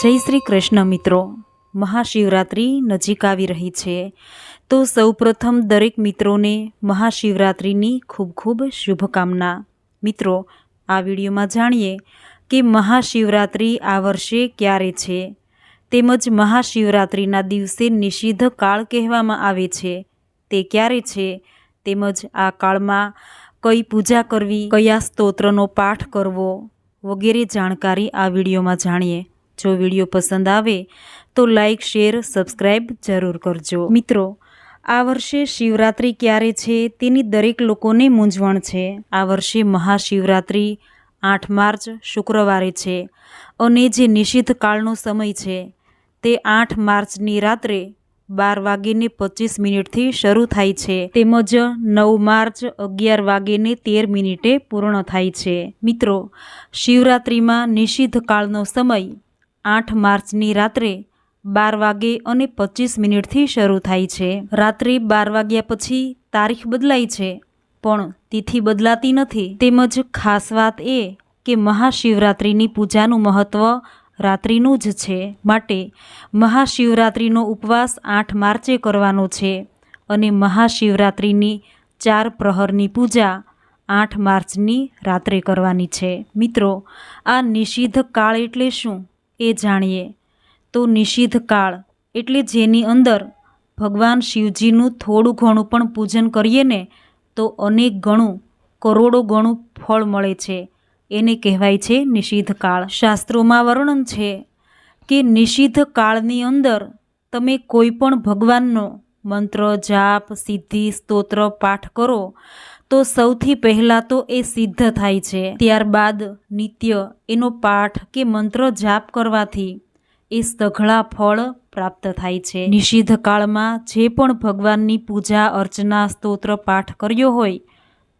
જય શ્રી કૃષ્ણ મિત્રો. મહાશિવરાત્રિ નજીક આવી રહી છે. તો સૌપ્રથમ દરેક મિત્રોને મહાશિવરાત્રિની ખૂબ ખૂબ શુભકામના. મિત્રો, આ વિડીયોમાં જાણીએ કે મહાશિવરાત્રિ આ વર્ષે ક્યારે છે? તેમજ મહાશિવરાત્રિના દિવસે નિષિદ્ધ કાળ કહેવામાં આવે છે. તે ક્યારે છે? તેમજ આ કાળમાં કઈ પૂજા કરવી? કયા સ્તોત્રનો પાઠ કરવો? વગેરે જાણકારી આ વિડીયોમાં જાણીએ. જો વીડિયો પસંદ આવે તો લાઈક, શેર સબસ્ક્રાઈબ જરૂર કરજો. મિત્રો, આ વર્ષે શિવરાત્રિ ક્યારે છે તેની દરેક લોકોને મૂંઝવણ છે. આ વર્ષે મહાશિવરાત્રિ આઠ માર્ચ શુક્રવારે છે અને જે નિષિદ્ધ કાળનો સમય છે તે આઠ માર્ચની રાત્રે બાર વાગીને પચીસ મિનિટથી શરૂ થાય છે. તેમજ નવ માર્ચ અગિયાર વાગીને તેર મિનિટે પૂર્ણ થાય છે. મિત્રો, શિવરાત્રિમાં નિષિદ્ધ કાળનો સમય આઠ માર્ચની રાત્રે બાર વાગે અને પચીસ મિનિટથી શરૂ થાય છે. રાત્રે બાર વાગ્યા પછી તારીખ બદલાય છે, પણ તિથિ બદલાતી નથી. તેમજ ખાસ વાત એ કે મહાશિવરાત્રિની પૂજાનું મહત્ત્વ રાત્રિનું જ છે. માટે મહાશિવરાત્રિનો ઉપવાસ આઠ માર્ચે કરવાનો છે અને મહાશિવરાત્રિની ચાર પ્રહરની પૂજા આઠ માર્ચની રાત્રે કરવાની છે. મિત્રો, આ નિષિદ્ધ કાળ એટલે શું? એ જાણીએ. તો નિષિદ્ધ કાળ, એટલે જેની અંદર ભગવાન શિવજીનું થોડું ઘણું પણ પૂજન કરીએ ને, તો અનેક ગણું, કરોડો ગણું ફળ મળે છે. એને કહેવાય છે નિષિદ્ધ કાળ. શાસ્ત્રોમાં વર્ણન છે કે નિષિદ્ધ કાળની અંદર તમે કોઈ પણ ભગવાનનો મંત્ર, જાપ, સિદ્ધિ, સ્તોત્ર, પાઠ કરો તો સૌથી પહેલાં તો એ સિદ્ધ થાય છે. ત્યારબાદ નિત્ય એનો પાઠ કે મંત્ર જાપ કરવાથી એ સઘળા ફળ પ્રાપ્ત થાય છે. નિષિદ્ધ કાળમાં જે પણ ભગવાનની પૂજા, અર્ચના, સ્તોત્ર, પાઠ કર્યો હોય,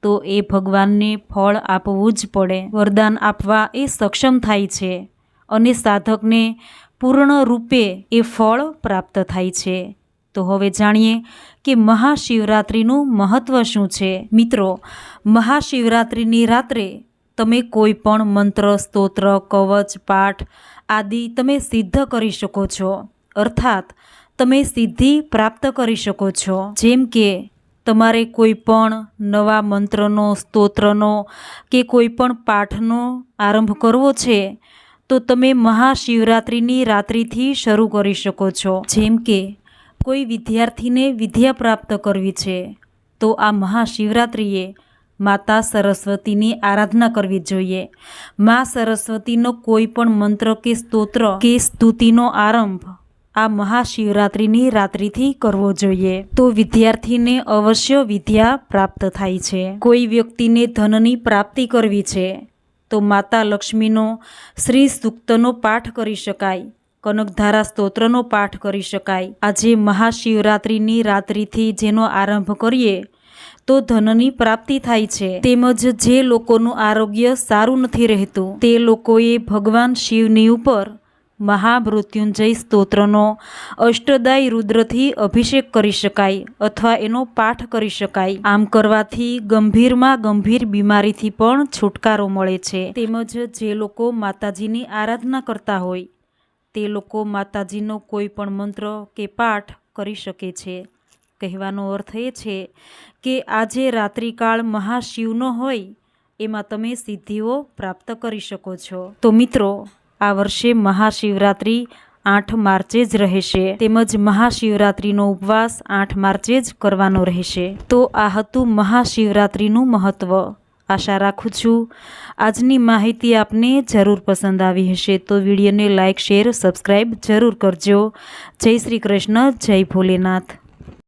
તો એ ભગવાનને ફળ આપવું જ પડે. વરદાન આપવા એ સક્ષમ થાય છે અને સાધકને પૂર્ણ રૂપે એ ફળ પ્રાપ્ત થાય છે. તો હવે જાણીએ કે મહાશિવરાત્રિનું મહત્ત્વ શું છે. મિત્રો, મહાશિવરાત્રિની રાત્રે તમે કોઈ પણ મંત્ર, સ્તોત્ર, કવચ, પાઠ આદિ તમે સિદ્ધ કરી શકો છો. અર્થાત, તમે સિદ્ધિ પ્રાપ્ત કરી શકો છો. જેમ કે, તમારે કોઈ પણ નવા મંત્રનો, સ્તોત્રનો કે કોઈ પણ પાઠનો આરંભ કરવો છે, તો તમે મહાશિવરાત્રિની રાત્રિથી શરૂ કરી શકો છો. જેમ કે કોઈ વિદ્યાર્થીને વિદ્યા પ્રાપ્ત કરવી છે, તો આ મહાશિવરાત્રિએ માતા સરસ્વતીની આરાધના કરવી જોઈએ. મા સરસ્વતીનો કોઈ પણ મંત્ર કે સ્તોત્ર કે સ્તુતિનો આરંભ આ મહાશિવરાત્રિની રાત્રિથી કરવો જોઈએ. તો વિદ્યાર્થીને અવશ્ય વિદ્યા પ્રાપ્ત થાય છે. કોઈ વ્યક્તિને ધનની પ્રાપ્તિ કરવી છે, તો માતા લક્ષ્મીનો શ્રી સૂક્તનો પાઠ કરી શકાય. કનકધારા સ્તોત્રનો પાઠ કરી શકાય. આજે મહાશિવરાત્રિની રાત્રિથી જેનો આરંભ કરીએ, તો ધનની પ્રાપ્તિ થાય છે. તેમજ જે લોકોનું આરોગ્ય સારું નથી રહેતું, તે લોકોએ ભગવાન શિવની ઉપર મહામૃત્યુંજય સ્તોત્રનો અષ્ટદાય રુદ્રથી અભિષેક કરી શકાય અથવા એનો પાઠ કરી શકાય. આમ કરવાથી ગંભીરમાં ગંભીર બીમારીથી પણ છુટકારો મળે છે. તેમજ જે લોકો માતાજીની આરાધના કરતા હોય તે લોકો માતાજીનો કોઈ પણ મંત્ર કે પાઠ કરી શકે છે. કહેવાનો અર્થ એ છે કે આજે રાત્રિકાળ મહાશિવનો હોય, એમાં તમે સિદ્ધિઓ પ્રાપ્ત કરી શકો છો. તો મિત્રો, આ વર્ષે મહાશિવરાત્રિ આઠ માર્ચે જ રહેશે. તેમજ મહાશિવરાત્રિનો ઉપવાસ આઠ માર્ચે જ કરવાનો રહેશે. તો આ હતું મહાશિવરાત્રિનું મહત્ત્વ આશા રાખું છું. આજની માહિતી આપને જરૂર પસંદ આવી હશે તો વિડીયોને લાઇક શેર સબસ્ક્રાઈબ જરૂર કરજો. જય શ્રી કૃષ્ણ, જય ભોલેનાથ.